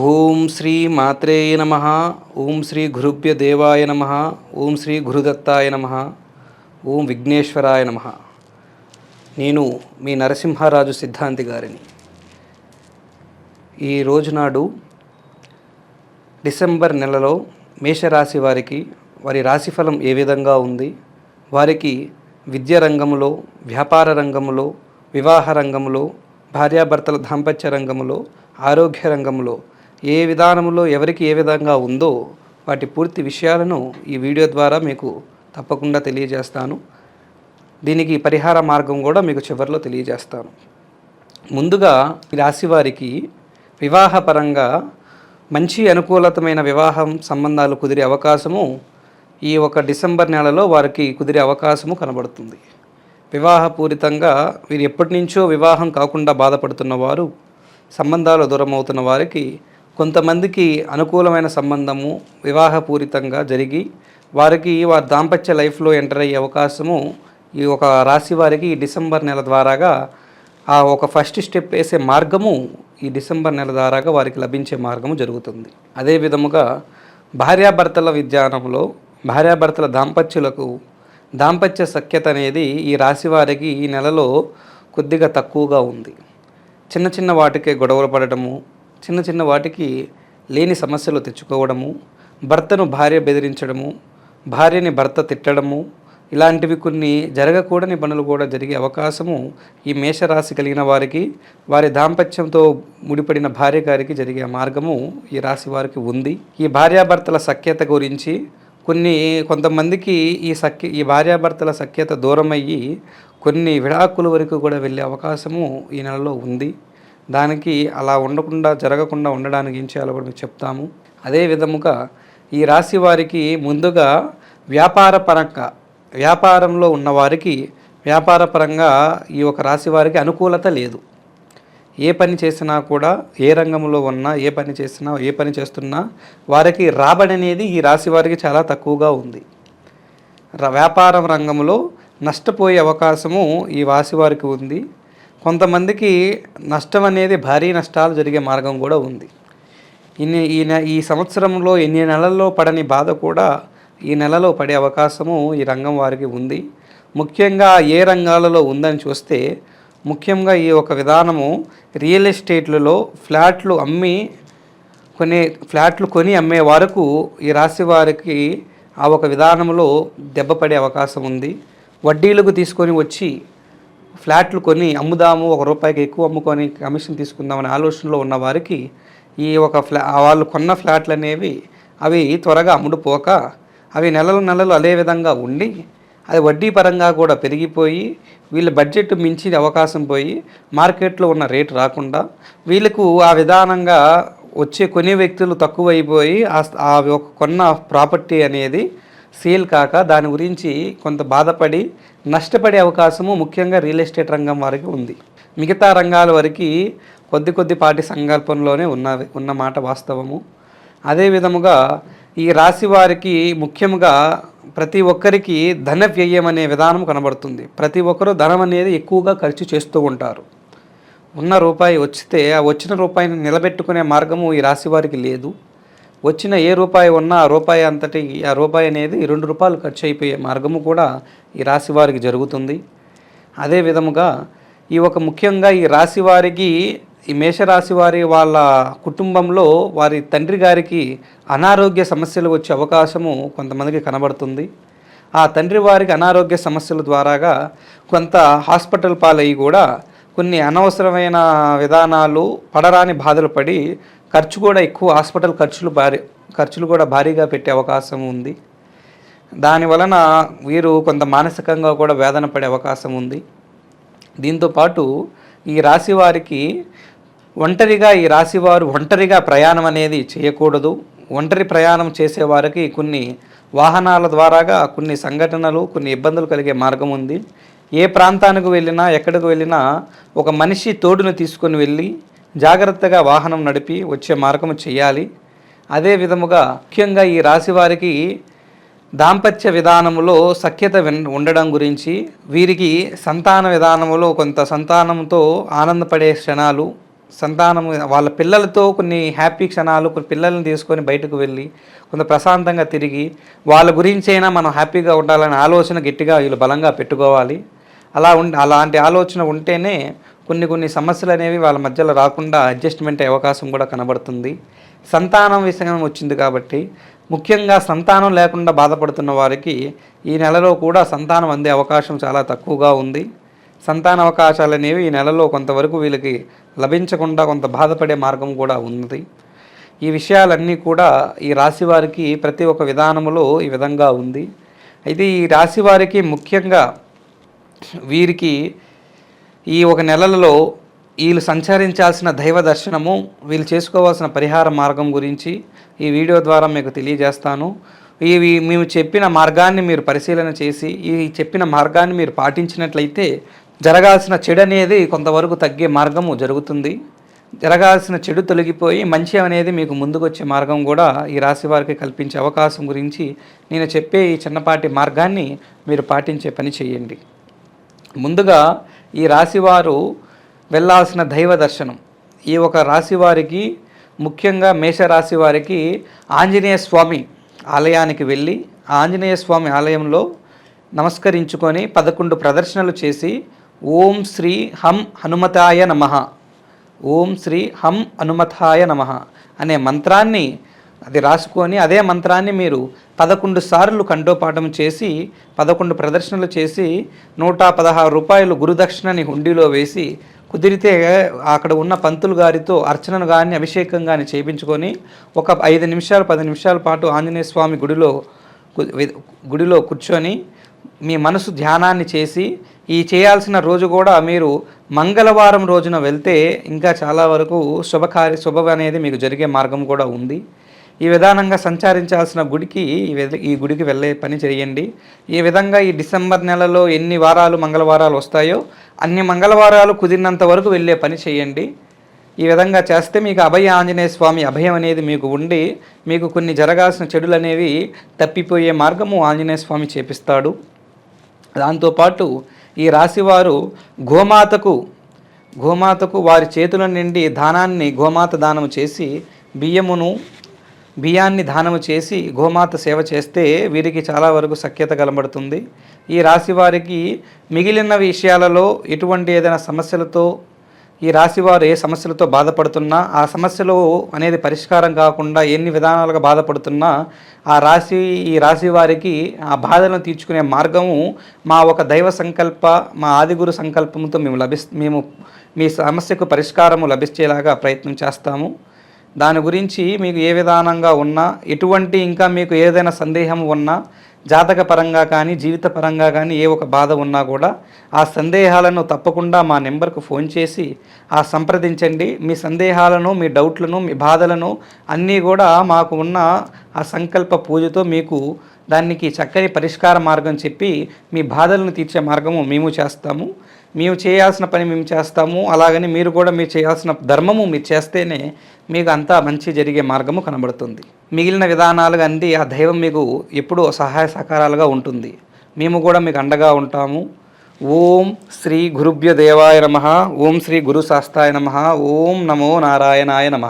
ఓం శ్రీ మాత్రేయ నమ ఓం శ్రీ గురుభ్య దేవాయ నమ ఓం శ్రీ గురుదత్తాయ నమ ఓం విఘ్నేశ్వరాయ నమ. నేను మీ నరసింహారాజు సిద్ధాంతి గారిని. ఈ రోజునాడు డిసెంబర్ నెలలో మేషరాశి వారికి వారి రాశిఫలం ఏ విధంగా ఉంది? వారికి విద్య రంగంలో వ్యాపార రంగంలో వివాహ రంగంలో భార్యాభర్తల దాంపత్య రంగంలో ఆరోగ్య రంగంలో ఏ విధానంలో ఎవరికి ఏ విధంగా ఉందో వాటి పూర్తి విషయాలను ఈ వీడియో ద్వారా మీకు తప్పకుండా తెలియజేస్తాను. దీనికి పరిహార మార్గం కూడా మీకు చివరిలో తెలియజేస్తాను. ముందుగా రాశి వారికి వివాహపరంగా మంచి అనుకూలతమైన వివాహం సంబంధాలు కుదిరే అవకాశము ఈ ఒక డిసెంబర్ నెలలో వారికి కుదిరే అవకాశము కనబడుతుంది. వివాహపూరితంగా వీరు ఎప్పటి నుంచో వివాహం కాకుండా బాధపడుతున్న వారు సంబంధాలు దూరం అవుతున్న వారికి కొంతమందికి అనుకూలమైన సంబంధము వివాహపూరితంగా జరిగి వారికి వారి దాంపత్య లైఫ్లో ఎంటర్ అయ్యే అవకాశము ఈ ఒక రాశి వారికి ఈ డిసెంబర్ నెల ద్వారాగా ఆ ఒక ఫస్ట్ స్టెప్ వేసే మార్గము ఈ డిసెంబర్ నెల ద్వారాగా వారికి లభించే మార్గము జరుగుతుంది. అదే విధముగా భార్యాభర్తల విజ్ఞానంలో భార్యాభర్తల దాంపత్యులకు దాంపత్య సఖ్యత అనేది ఈ రాశి వారికి ఈ నెలలో కొద్దిగా తక్కువగా ఉంది. చిన్న చిన్న వాటికే గొడవలు పడటము చిన్న చిన్న వాటికి లేని సమస్యలు తెచ్చుకోవడము భర్తను భార్య బెదిరించడము భార్యని భర్త తిట్టడము ఇలాంటివి కొన్ని జరగకూడని పనులు కూడా జరిగే అవకాశము ఈ మేషరాశి కలిగిన వారికి వారి దాంపత్యంతో ముడిపడిన భార్య గారికి జరిగే మార్గము ఈ రాశి వారికి ఉంది. ఈ భార్యాభర్తల సఖ్యత గురించి కొన్ని కొంతమందికి ఈ సఖ్య ఈ భార్యాభర్తల సఖ్యత దూరమయ్యి కొన్ని విడాకుల వరకు కూడా వెళ్ళే అవకాశము ఈ నెలలో ఉంది. దానికి అలా ఉండకుండా జరగకుండా ఉండడానికి ఏం చేయాలో కూడా మీకు చెప్తాము. అదే విధముగా ఈ రాశి వారికి ముందుగా వ్యాపార పరంగా వ్యాపారంలో ఉన్నవారికి వ్యాపార పరంగా ఈ ఒక రాశి వారికి అనుకూలత లేదు. ఏ పని చేసినా కూడా ఏ రంగంలో ఉన్నా ఏ పని చేసినా ఏ పని చేస్తున్నా వారికి రాబడి అనేది ఈ రాశి వారికి చాలా తక్కువగా ఉంది. వ్యాపారం రంగంలో నష్టపోయే అవకాశము ఈ రాశి వారికి ఉంది. కొంతమందికి నష్టం అనేది భారీ నష్టాలు జరిగే మార్గం కూడా ఉంది. ఇన్ని ఈ ఈ సంవత్సరంలో ఎన్ని నెలల్లో పడని బాధ కూడా ఈ నెలలో పడే అవకాశము ఈ రంగం వారికి ఉంది. ముఖ్యంగా ఏ రంగాలలో ఉందని చూస్తే ముఖ్యంగా ఈ ఒక విధానము రియల్ ఎస్టేట్లలో ఫ్లాట్లు అమ్మి కొన్ని ఫ్లాట్లు కొని అమ్మే వరకు ఈ రాశి వారికి ఆ ఒక విధానంలో దెబ్బపడే అవకాశం ఉంది. వడ్డీలకు తీసుకొని వచ్చి ఫ్లాట్లు కొని అమ్ముదాము ఒక రూపాయికి ఎక్కువ అమ్ముకొని కమిషన్ తీసుకుందామనే ఆలోచనలో ఉన్న వారికి ఈ ఒక ఫ్లా వాళ్ళు కొన్న ఫ్లాట్లు అనేవి అవి త్వరగా అమ్ముడుపోక అవి నెలలు నెలలు అదే విధంగా ఉండి అది వడ్డీ పరంగా కూడా పెరిగిపోయి వీళ్ళ బడ్జెట్ మించి అవకాశం పోయి మార్కెట్లో ఉన్న రేటు రాకుండా వీళ్ళకు ఆ విధానంగా వచ్చే కొనే వ్యక్తులు తక్కువైపోయి ఆ ఒక కొన్న ప్రాపర్టీ అనేది సేల్ కాక దాని గురించి కొంత బాధపడి నష్టపడే అవకాశము ముఖ్యంగా రియల్ ఎస్టేట్ రంగం వారికి ఉంది. మిగతా రంగాల వరకు కొద్ది కొద్దిపాటి సంకల్పంలోనే ఉన్న ఉన్న మాట వాస్తవము. అదే విధముగా ఈ రాశి వారికి ముఖ్యంగా ప్రతి ఒక్కరికి ధన వ్యయం అనే విధానం కనబడుతుంది. ప్రతి ఒక్కరూ ధనం అనేది ఎక్కువగా ఖర్చు చేస్తూ ఉంటారు. ఉన్న రూపాయి వచ్చితే ఆ వచ్చిన రూపాయిని నిలబెట్టుకునే మార్గము ఈ రాశి వారికి లేదు. వచ్చిన ఏ రూపాయి ఉన్నా ఆ రూపాయి అంతటి ఆ రూపాయి అనేది రెండు రూపాయలు ఖర్చు అయిపోయే మార్గము కూడా ఈ రాశి వారికి జరుగుతుంది. అదే విధముగా ఈ ఒక ముఖ్యంగా ఈ రాశి వారికి ఈ మేషరాశి వారి వాళ్ళ కుటుంబంలో వారి తండ్రి గారికి అనారోగ్య సమస్యలు వచ్చే అవకాశము కొంతమందికి కనబడుతుంది. ఆ తండ్రి వారికి అనారోగ్య సమస్యల ద్వారాగా కొంత హాస్పిటల్ పాలయ్యి కూడా కొన్ని అనవసరమైన విధానాలు పడరాని బాధలు పడి ఖర్చు కూడా ఎక్కువ హాస్పిటల్ ఖర్చులు భారీ ఖర్చులు కూడా భారీగా పెట్టే అవకాశం ఉంది. దాని వలన వీరు కొంత మానసికంగా కూడా వేదన పడే అవకాశం ఉంది. దీంతో పాటు ఈ రాశి వారికి ఒంటరిగా ఈ రాశి వారు ఒంటరిగా ప్రయాణం అనేది చేయకూడదు. ఒంటరి ప్రయాణం చేసేవారికి కొన్ని వాహనాల ద్వారాగా కొన్ని సంఘటనలు కొన్ని ఇబ్బందులు కలిగే మార్గం ఉంది. ఏ ప్రాంతానికి వెళ్ళినా ఎక్కడికి వెళ్ళినా ఒక మనిషి తోడును తీసుకొని వెళ్ళి జాగ్రత్తగా వాహనం నడిపి వచ్చే మార్గము చేయాలి. అదే విధముగా ముఖ్యంగా ఈ రాశి వారికి దాంపత్య విధానములో సఖ్యత ఉండడం గురించి వీరికి సంతాన విధానములో కొంత సంతానంతో ఆనందపడే క్షణాలు సంతానం వాళ్ళ పిల్లలతో కొన్ని హ్యాపీ క్షణాలు కొన్ని పిల్లల్ని తీసుకొని బయటకు వెళ్ళి కొంత ప్రశాంతంగా తిరిగి వాళ్ళ గురించైనా మనం హ్యాపీగా ఉండాలనే ఆలోచన గట్టిగా వీళ్ళు బలంగా పెట్టుకోవాలి. అలా ఉం అలాంటి ఆలోచన ఉంటేనే కొన్ని కొన్ని సమస్యలు అనేవి వాళ్ళ మధ్యలో రాకుండా అడ్జస్ట్మెంట్ అవకాశం కూడా కనబడుతుంది. సంతానం విషయం వచ్చింది కాబట్టి ముఖ్యంగా సంతానం లేకుండా బాధపడుతున్న వారికి ఈ నెలలో కూడా సంతానం అందే అవకాశం చాలా తక్కువగా ఉంది. సంతాన అవకాశాలు అనేవి ఈ నెలలో కొంతవరకు వీళ్ళకి లభించకుండా కొంత బాధపడే మార్గం కూడా ఉంది ఈ విషయాలన్నీ కూడా ఈ రాశి వారికి ప్రతి ఒక్క విధానములో ఈ విధంగా ఉంది. అయితే ఈ రాశి వారికి ముఖ్యంగా వీరికి ఈ ఒక నెలలలో వీళ్ళు సంచరించాల్సిన దైవ దర్శనము వీళ్ళు చేసుకోవాల్సిన పరిహార మార్గం గురించి ఈ వీడియో ద్వారా మీకు తెలియజేస్తాను. ఇవి మేము చెప్పిన మార్గాన్ని మీరు పరిశీలన చేసి ఈ చెప్పిన మార్గాన్ని మీరు పాటించినట్లయితే జరగాల్సిన చెడు అనేది కొంతవరకు తగ్గే మార్గము జరుగుతుంది. జరగాల్సిన చెడు తొలగిపోయి మంచి అనేది మీకు ముందుకొచ్చే మార్గం కూడా ఈ రాశి వారికి కల్పించే అవకాశం గురించి నేను చెప్పే ఈ చిన్నపాటి మార్గాన్ని మీరు పాటించే పని చేయండి. ముందుగా ఈ రాశివారు వెళ్ళాల్సిన దైవ దర్శనం. ఈ ఒక రాశివారికి ముఖ్యంగా మేషరాశి వారికి ఆంజనేయ స్వామి ఆలయానికి వెళ్ళి ఆంజనేయ స్వామి ఆలయంలో నమస్కరించుకొని పదకొండు ప్రదర్శనలు చేసి ఓం శ్రీ హం హనుమతాయ నమః. ఓం శ్రీ హం హనుమతాయ నమ అనే మంత్రాన్ని అది రాసుకొని అదే మంత్రాన్ని మీరు పదకొండు సార్లు కంఠోపాఠం చేసి పదకొండు ప్రదర్శనలు చేసి నూట పదహారు రూపాయలు గురుదక్షిణని హుండీలో వేసి కుదిరితే అక్కడ ఉన్న పంతులు గారితో అర్చనను కానీ అభిషేకం కానీ చేయించుకొని ఒక ఐదు నిమిషాలు పది నిమిషాల పాటు ఆంజనేయ స్వామి గుడిలో గుడిలో కూర్చొని మీ మనసు ధ్యానాన్ని చేసి ఈ చేయాల్సిన రోజు కూడా మీరు మంగళవారం రోజున వెళ్తే ఇంకా చాలా వరకు శుభకార్య శుభం అనేది మీకు జరిగే మార్గం కూడా ఉంది. ఈ విధానంగా సంచరించాల్సిన గుడికి ఈ గుడికి వెళ్ళే పని చేయండి. ఈ విధంగా ఈ డిసెంబర్ నెలలో ఎన్ని వారాలు మంగళవారాలు వస్తాయో అన్ని మంగళవారాలు కుదిరినంత వరకు వెళ్ళే పని చేయండి. ఈ విధంగా చేస్తే మీకు అభయ ఆంజనేయ స్వామి అభయం అనేది మీకు ఉండి మీకు కొన్ని జరగాల్సిన చెడులు అనేవి తప్పిపోయే మార్గము ఆంజనేయ స్వామి చేపిస్తాడు. దాంతోపాటు ఈ రాశివారు గోమాతకు గోమాతకు వారి చేతుల నుండి దానాన్ని గోమాత దానము చేసి బియ్యమును బియ్యాన్ని దానము చేసి గోమాత సేవ చేస్తే వీరికి చాలా వరకు సఖ్యత కనబడుతుంది. ఈ రాశి వారికి మిగిలిన విషయాలలో ఎటువంటి ఏదైనా సమస్యలతో ఈ రాశివారు ఏ సమస్యలతో బాధపడుతున్నా ఆ సమస్యలు అనేది పరిష్కారం కాకుండా ఎన్ని విధానాలుగా బాధపడుతున్నా ఆ రాశి ఈ రాశి వారికి ఆ బాధలను తీర్చుకునే మార్గము మా ఒక దైవ సంకల్ప మా ఆదిగురు సంకల్పంతో మేము లభిస్ మేము మీ సమస్యకు పరిష్కారము లభించేలాగా ప్రయత్నం చేస్తాము. దాని గురించి మీకు ఏ విధానంగా ఉన్నా ఎటువంటి ఇంకా మీకు ఏదైనా సందేహం ఉన్నా జాతక పరంగా కానీ జీవిత పరంగా కానీ ఏ ఒక బాధ ఉన్నా కూడా ఆ సందేహాలను తప్పకుండా మా నెంబర్కు ఫోన్ చేసి ఆ సంప్రదించండి. మీ సందేహాలను మీ డౌట్లను మీ బాధలను అన్నీ కూడా మాకు ఉన్న ఆ సంకల్ప పూజతో మీకు దానికి చక్కని పరిష్కార మార్గం చెప్పి మీ బాధలను తీర్చే మార్గము మేము చేస్తాము. మేము చేయాల్సిన పని మేము చేస్తాము. అలాగని మీరు కూడా మీరు చేయాల్సిన ధర్మము మీరు చేస్తేనే మీకు అంతా మంచి జరిగే మార్గము కనబడుతుంది. మిగిలిన విధానాలుగా అంది ఆ దైవం మీకు ఎప్పుడూ సహాయ సహకారాలుగా ఉంటుంది. మేము కూడా మీకు అండగా ఉంటాము. ఓం శ్రీ గురుభ్య దేవాయ నమ ఓం శ్రీ గురు శాస్త్రాయ నమ ఓం నమో నారాయణాయ నమ.